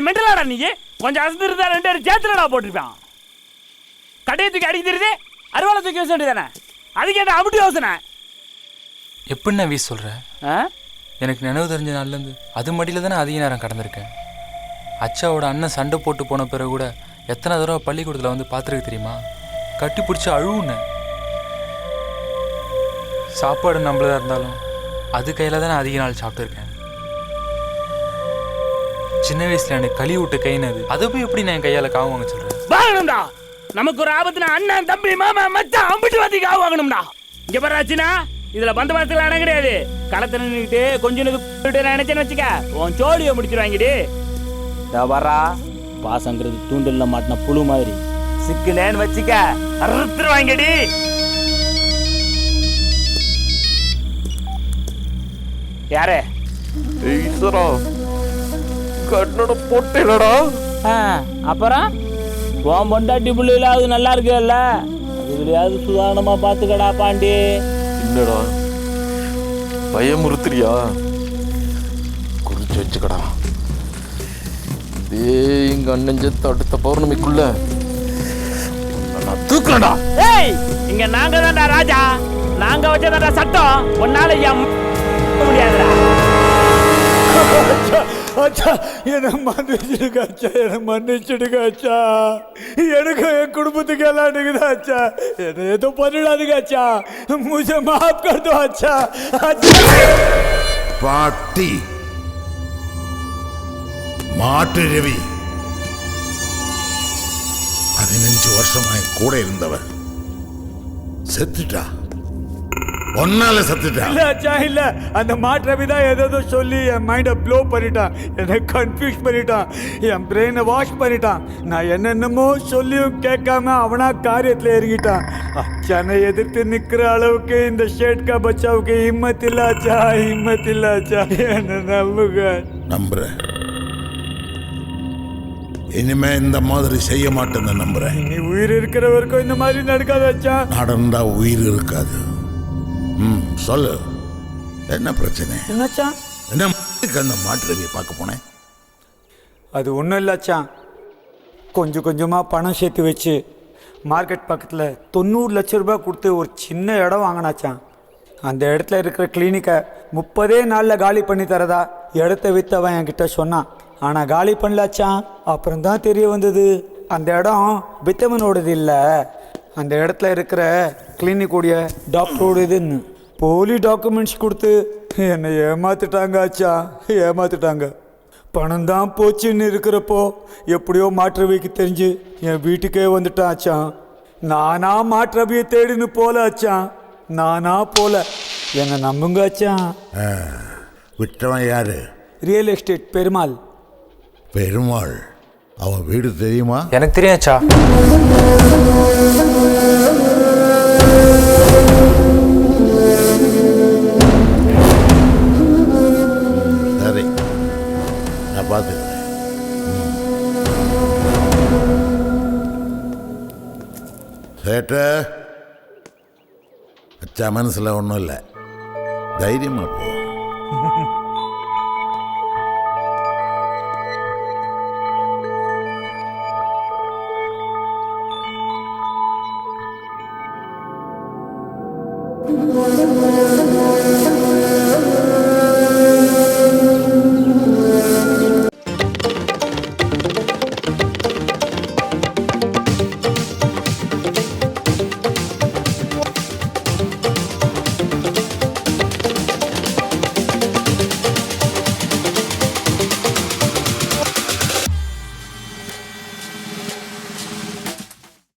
மெண்டலாடா நீ? கொஞ்சம் அசந்து இருந்தா ரெண்டு பேரும் சேர்த்துலடா போட்டிருப்பான். கடையை தூக்கி அடிக்க தெரியுது? அருவாளை தூக்கி வச்ச வேண்டியதானே அதுக்கு என்ன அப்படி யோசனை? எப்படிண்ணா வீஸ் சொல்கிற ஆ? எனக்கு நினைவு தெரிஞ்ச நாள்லேருந்து அது மடியில் தானே அதிக நேரம் கடந்திருக்கேன். அச்சாவோட அண்ணன் சண்டை போட்டு போன பிறகு கூட எத்தனை தடவை பள்ளிக்கூடத்தில் வந்து பார்த்துருக்கு தெரியுமா? கட்டி பிடிச்சி அழுவுனேன் சாப்பாடு நம்மளதா இருந்தாலும் அது கையில் தானே அதிக நாள் சாப்பிட்டுருக்கேன். சின்ன வயசுல எனக்கு களி விட்டு கைனது. அதை போய் எப்படி நான் என் கையால் காவு வாங்க சொல்கிறேன் வாங்கணும்டா. நமக்கு ஒரு ஆபத்துனா அண்ணன் தம்பி மாமா மச்சான் அம்பிட்டு வாத்திக்கு ஆ வாங்கணும்டா. இங்க பாராச்சுனா இதுல பந்தபாசத்துல இடம் கிடையாது. களத்துல நின்றுட்டு கொஞ்சம் நினைச்சேன்னு வச்சுக்க உன் சோழியை முடிச்சிருவாங்கடி வரா பாசங்கிறது தூண்டல்ல மாட்டின புழு மாதிரி. சிக்குனேன்னு வச்சுக்க அறுத்துருவாங்கடி யாரு? ஈஸ்வரா. கண்ணோட பொட்டிலடா அப்புறம்? உன் பொண்டாட்டி பிள்ளைகளாவது நல்லா இருக்குல்ல? அதுலையாவது சுதாரணமா பாத்துக்கடா பாண்டி. என்னடா? பயமுறுத்துறியா? குறிச்சு வச்சுக்கடா. டேய் எங்க அண்ணன் செத்து அடுத்த பௌர்ணமிக்குள்ள நான் தூக்கலடா ஏய் இங்க நாங்க தான்டா ராஜா. நாங்க வச்சதாடா சட்டம். உன்னால என் முடியாதுடா. ஆச்சா என்னை மன்னிச்சிடுங்க ஆச்சா என்னை மன்னிச்சிடுங்க ஆச்சா எனக்கு என் குடும்பத்துக்கு எல்லாம் நிக்குதா ஆச்சா என்ன ஏதோ பண்ணிடாதுங்க ஆச்சா முஜே மாஃப் கர் தோ ஆச்சா பாட்டி. மாட்டு ரவி. பதினஞ்சு வருஷமாய் கூட இருந்தவர். செத்துட்டா? ஒன்னால செத்துட்டா இல்ல அச்சா இல்ல. அந்த மாற்றவி தான் ஏதோ சொல்லி என் மைண்டை ப்ளோ பண்ணிட்டான். என்னை கன்ஃபியூஸ் பண்ணிட்டான். என் பிரெயினை வாஷ் பண்ணிட்டான். நான் என்னென்னமோ சொல்லியும் கேட்காம அவனா காரியத்தில் இறங்கிட்டான். அச்சானை எதிர்த்து நிக்கிற அளவுக்கு இந்த ஷேட்கா பச்சாவுக்கு ஹிம்மத் இல்ல அச்சா ஹிம்மத் இல்ல அச்சா. என்ன நம்புங்க. நம்புறேன். இனிமே இந்த மாதிரி செய்ய மாட்டேன்னு நம்புறேன். நீ உயிர் இருக்கிற வரைக்கும் இந்த மாதிரி நடக்காது அச்சா. நடந்தா உயிர் இருக்காது. ம் சொல்லு. என்ன பிரச்சனை? என்னச்சா என்ன அந்த ரவியை பார்க்க போனேன்? அது ஒன்றும் இல்லைச்சா கொஞ்சம் கொஞ்சமாக பணம் சேர்த்து வச்சு மார்க்கெட் பக்கத்தில் தொண்ணூறு லட்ச ரூபாய் கொடுத்து ஒரு சின்ன இடம் வாங்கினாச்சான் அந்த இடத்துல இருக்கிற கிளினிக்கை முப்பதே நாளில் காலி பண்ணி தரதா இடத்த விற்றவன் என்கிட்ட சொன்னான். ஆனால் காலி பண்ணலாச்சான் அப்புறம் தான் தெரிய வந்தது. அந்த இடம் வித்தவனோடது இல்லை. அந்த இடத்துல இருக்கிற கிளினிக்குடைய டாக்டரோடதுன்னு போலி டாக்குமெண்ட்ஸ் கொடுத்து என்னை ஏமாத்திட்டாங்க ஆச்சா ஏமாத்திட்டாங்க. பணம் தான் போச்சுன்னு இருக்கிறப்போ எப்படியோ மாற்றவிக்கு தெரிஞ்சு என் வீட்டுக்கே வந்துட்டான் ஆச்சான் நானா மாற்றவியை தேடின்னு போல ஆச்சான் நானா போல. என்னை நம்புங்க ஆச்சான் விட்டவன் யாரு? Real estate Perumal. பெருமாள். அவன் வீடு தெரியுமா? எனக்கு தெரியும் சேட்ட அச்சா மனசில் ஒன்றும் இல்லை தைரியமாக போ